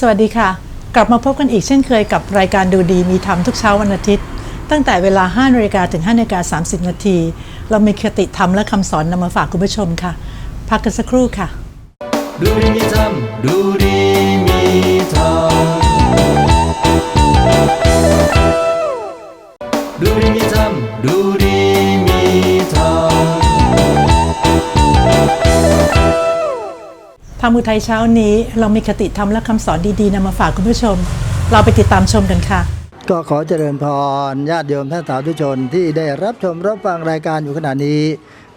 สวัสดีค่ะ กลับมาพบกันอีกเช่นเคยกับรายการดูดีมีธรรมทุกเช้าวันอาทิตย์ ตั้งแต่เวลา5นาฬิกาถึง5นาฬิกา30 นาที เรามีคติธรรมและคำสอนนำมาฝากคุณผู้ชมค่ะ พักกันสักครู่ค่ะ ดูดีมีธรรมดูดีมีธรรมดูดีมีธรรมดูดี ธรรมอุทัยเช้านี้เรามีคติธรรมและคำสอนดีๆนำมาฝากคุณผู้ชม เราไปติดตามชมกันค่ะ ก็ขอเจริญพรญาติโยมท่านสาธุชนที่ได้รับชมรับฟังรายการอยู่ขณะนี้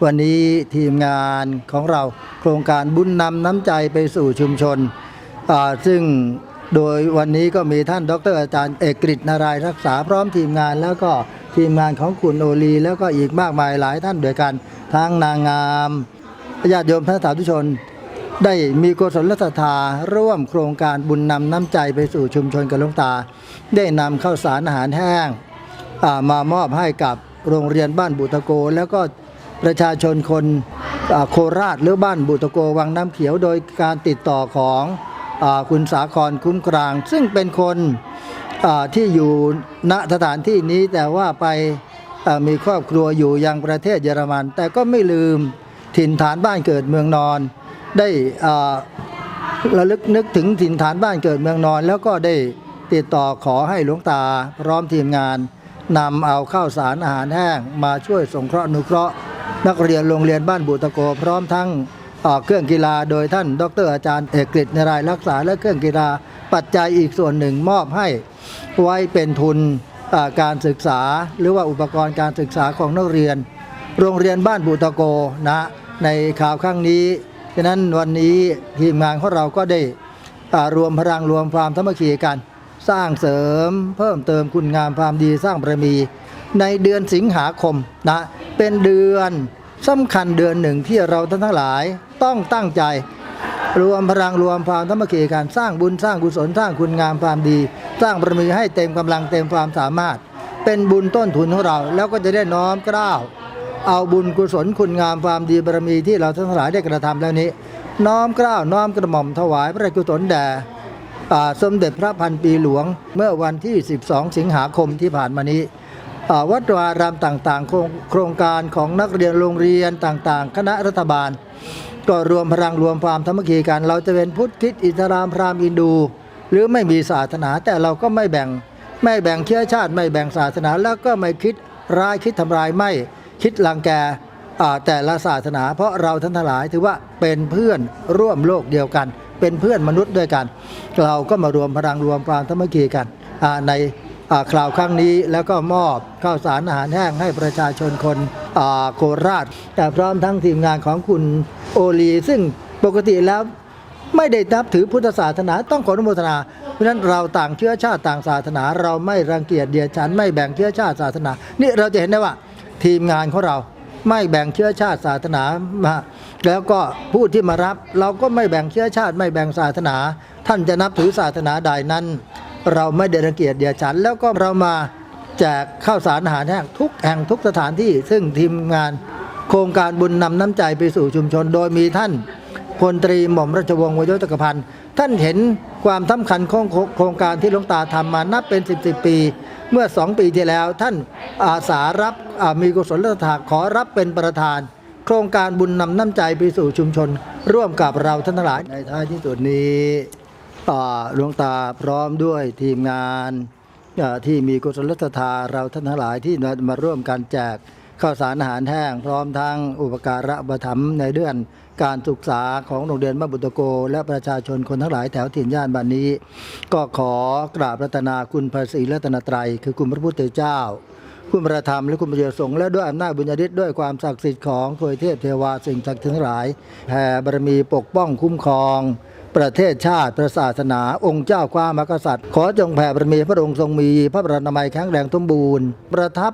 วันนี้ทีมงานของเราโครงการบุญนำน้ำใจไปสู่ชุมชน ซึ่งโดยวันนี้ก็มีท่านดรอาจารย์เอกกฤษนารายรักษาพร้อมทีมงานแล้วก็ทีมงานของคุณโอลีแล้วก็อีกมากมายหลายท่านด้วยกันทั้งนางงามญาติโยมท่านสาธุชน ได้มีกุศลศรัทธาร่วมโครงการบุญนำน้ำใจไปสู่ชุมชนกับหลวงตา ได้นำข้าวสารอาหารแห้งมามอบให้กับโรงเรียนบ้านบุตโก แล้วก็ประชาชนคนโคราชหรือบ้านบุตโกวังน้ำเขียวโดยการติดต่อของอคุณสาครคุ้มกลาง ซึ่งเป็นคนที่อยู่ณสถานที่นี้แต่ว่าไปมีครอบครัวอยู่ยังประเทศเยอรมัน แต่ก็ไม่ลืมถิ่นฐานบ้านเกิดเมืองนอน ได้ระลึกนึกถึงถิ่นฐานบ้านเกิดเมืองนอน แล้วก็ได้ติดต่อขอให้หลวงตาพร้อมทีมงานนำเอาข้าวสารอาหารแห้ง มาช่วยสงเคราะห์นุเคราะห์ นักเรียนโรงเรียนบ้านบุตรโก พร้อมทั้งเครื่องกีฬาโดยท่าน ดรอาจารย์เอกกฤษนรายรักษาและเครื่องกีฬาปัจจัยอีกส่วนหนึ่งมอบให้ไว้เป็นทุนการศึกษา หรือว่าอุปกรณ์การศึกษาของนักเรียน โรงเรียนบ้านบุตรโกนะในข่าวครั้งนี้ ฉะนั้นวันนี้ทีมงานของเราก็ได้รวมพลังรวมความสามัคคีกัน สร้างเสริมเพิ่มเติมคุณงามความดีสร้างบารมี ในเดือนสิงหาคมนะเป็นเดือนสำคัญเดือนหนึ่งที่เราท่านทั้งหลายต้องตั้งใจ รวมพลังรวมความสามัคคีกันสร้างบุญสร้างกุศลสร้างคุณงามความดี สร้างบารมีให้เต็มกำลังเต็มความสามารถ เป็นบุญต้นทุนของเราแล้วก็จะได้น้อมกล้าว เอาบุญกุศลคุณงามความดีบารมีที่เราทั้งหลายได้กระทำแล้วนี้ น้อมเกล้าวน้อมกระหม่อมถวายพระกุศลแด่สมเด็จพระพันปีหลวงเมื่อวันที่ 12 สิงหาคมที่ผ่านมานี้วัดวารามต่างๆ โครงการของนักเรียนโรงเรียนต่างๆ คณะรัฐบาล ก็รวมพลังรวมความธรรมคีกัน เราจะเป็นพุทธคิดอิสลามพราหมณ์อินดู หรือไม่มีศาสนาแต่เราก็ไม่แบ่ง ไม่แบ่งเชื้อชาติ ไม่แบ่งศาสนาแล้วก็ไม่คิดร้ายคิดทำลายไม่ คิดลังแก่แต่ละศาสนา เพราะเราท่านทั้งหลายถือว่าเป็นเพื่อนร่วมโลกเดียวกัน เป็นเพื่อนมนุษย์ด้วยกัน เราก็มารวมพลังรวมความธรรมคีกันในคราวครั้งนี้แล้วก็มอบข้าวสารอาหารแห้งให้ประชาชนคนโคราช แต่พร้อมทั้งทีมงานของคุณโอลี ซึ่งปกติแล้วไม่ได้นับถือพุทธศาสนาต้องขออนุโมทนา เพราะฉะนั้นเราต่างเชื้อชาติต่างศาสนา เราไม่รังเกียจเดียดฉันไม่แบ่งเชื้อชาติศาสนา นี่เราจะเห็นได้ว่า ทีมงานของเรา ไม่แบ่งเชื้อชาติศาสนามาแล้วก็ผู้ที่มารับ เราก็ไม่แบ่งเชื้อชาติ ไม่แบ่งศาสนา ท่านจะนับถือศาสนาใดนั้น เราไม่ได้รังเกียจเดียดฉัน แล้วก็เรามาแจกข้าวสารอาหารแห้งทุกแห่งทุกสถานที่ ซึ่งทีมงานโครงการบุญนำน้ำใจไปสู่ชุมชน โดยมีท่านพลตรีหม่อมราชวงศ์วยศจักรพันธ์ท่านเห็นความสำคัญของโครงการที่หลวงตาทำมานับเป็น 10บสปี เมื่อสองปีที่แล้วท่านอาสารับมีกุศลศรัทธาขอรับเป็นประธาน โครงการบุญนำน้ำใจไปสู่ชุมชน ร่วมกับเราท่านทั้งหลายในท้ายที่สุดนี้หลวงตาพร้อมด้วยทีมงานที่มีกุศลศรัทธาเราท่านทั้งหลายที่มามาร่วมกันแจก ข้าวสารอาหารแห้งพร้อมทั้งอุปการะอุปถัมภ์ในเรื่องการศึกษาของโรงเรียนบ้าบุตรโก และประชาชนคนทั้งหลายแถวถิ่นย่านบ้านนี้ ก็ขอกราบรัตนาคุณพระศรีรัตนตรัย คือคุณพระพุทธเจ้า คุณประธรรมและคุณประโยชน์สงฆ์และด้วยอำนาจบุญญาฤทธิ์ด้วยความศักดิ์สิทธิ์ของทวยเทพเทวาสิ่งศักดิ์สิทธิ์ทั้งหลายแผ่บารมีปกป้องคุ้มครองประเทศชาติพระศาสนา องค์เจ้าความมกษัตริย์ ขอจงแผ่บารมีพระองค์ทรงมี พระบรนามัยแข็งแรงสมบูรณ์ ประทับ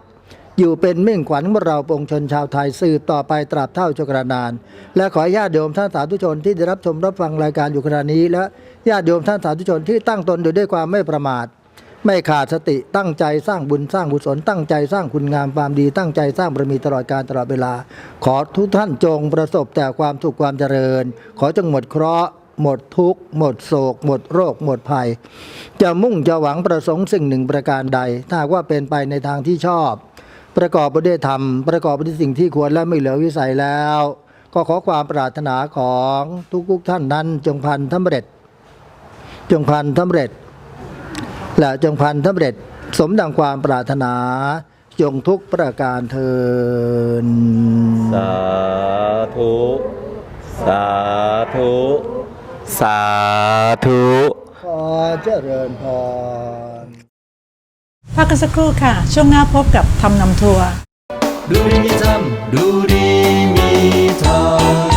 อยู่เป็นมิ่งขวัญของเราปวงชนชาวไทยสืบต่อไปตราบเท่าชกระนาน และขอญาติโยมท่านสาธุชนที่ได้รับชมรับฟังรายการอยู่ขณะนี้ และญาติโยมท่านสาธุชนที่ตั้งตนอยู่ด้วยความไม่ประมาท ไม่ขาดสติตั้งใจสร้างบุญสร้างบุญสนตั้งใจสร้างคุณงามความดีตั้งใจสร้างบารมีตลอดการตลอดเวลา ขอทุกท่านจงประสบแต่ความสุขความเจริญ ขอจงหมดเคราะห์หมดทุกข์ หมดโศก หมดโรค หมดภัย จะมุ่งจะหวังประสงค์สิ่งหนึ่งประการใด ถ้าว่าเป็นไปในทางที่ชอบ ประกอบไปด้วยธรรม ประกอบไปด้วยสิ่งที่ควรและไม่เหลือวิสัยแล้ว ก็ขอความปรารถนาของทุกๆท่านนั้น จงพันสำเร็จ จงพันสำเร็จ และจงพันสำเร็จ สมดังความปรารถนา จงทุกประการเทินสาธุ สาธุ สาธุ ขอเจริญพร พักกันสักครู่ค่ะ ช่วงหน้าพบกับทำนำทัวร์ดูดีมีทำดูดีมีทำ